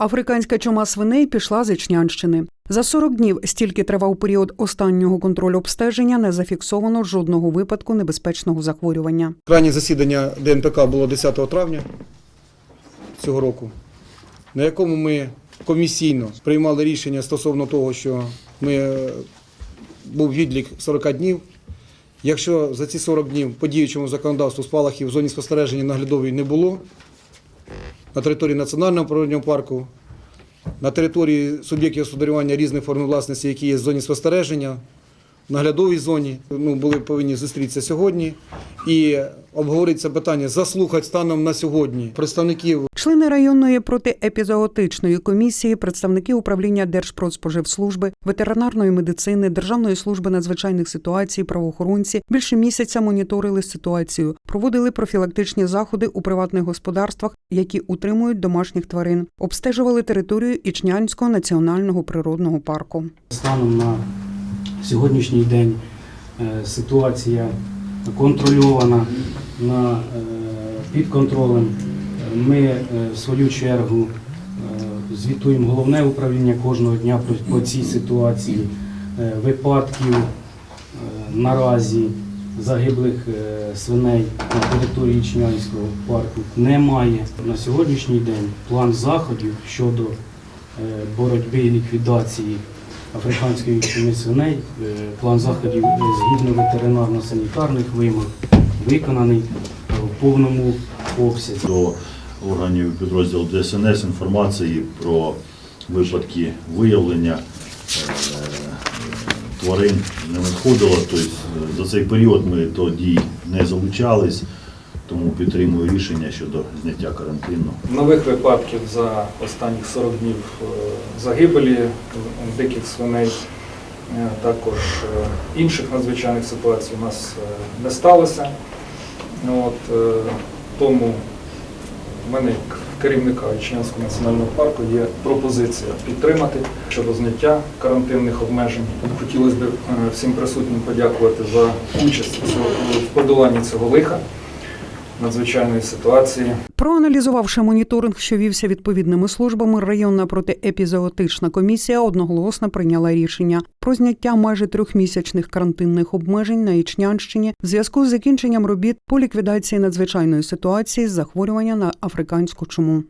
Африканська чума свиней пішла з Ічнянщини. За 40 днів, стільки тривав період останнього контролю обстеження, не зафіксовано жодного випадку небезпечного захворювання. Крайнє засідання ДНПК було 10 травня цього року, на якому ми комісійно приймали рішення стосовно того, що ми, е, був відлік 40 днів. Якщо за ці 40 днів по діючому законодавству спалахів в зоні спостереження наглядової не було, на території національного природнього парку, на території суб'єктів господарювання різних форм власності, які є в зоні спостереження, в наглядовій зоні, ну, були повинні зустрітися сьогодні і обговорити це питання, заслухати станом на сьогодні представників. Члени районної протиепізоотичної комісії, представники управління Держпродспоживслужби, ветеринарної медицини, Державної служби надзвичайних ситуацій, правоохоронці більше місяця моніторили ситуацію, проводили профілактичні заходи у приватних господарствах, які утримують домашніх тварин, обстежували територію Ічнянського національного природного парку. Станом на сьогоднішній день е, ситуація контрольована на, е, під контролем. Ми е, в свою чергу е, звітуємо головне управління кожного дня по цій ситуації. Випадків наразі загиблих свиней на території Ічнянського парку немає. На сьогоднішній день план заходів щодо боротьби і ліквідації африканської чуми свиней. Е, План заходів е, згідно ветеринарно-санітарних вимог виконаний е, в повному обсязі. до органів підрозділу ДСНС інформації про випадки виявлення тварин не надходило. Тобто за цей період ми до дій не залучались, тому підтримую рішення щодо зняття карантину. Нових випадків за останні 40 днів е, загибелі диких свиней, е, також е, інших надзвичайних ситуацій у нас не сталося. От, тому в мене як керівника Ічнянського національного парку є пропозиція підтримати щодо зняття карантинних обмежень. Хотілося б всім присутнім подякувати за участь в подоланні цього лиха надзвичайної ситуації. Проаналізувавши моніторинг, що вівся відповідними службами, районна протиепізоотична комісія одноголосно прийняла рішення про зняття майже трьохмісячних карантинних обмежень на Ічнянщині в зв'язку з закінченням робіт по ліквідації надзвичайної ситуації з захворювання на африканську чуму.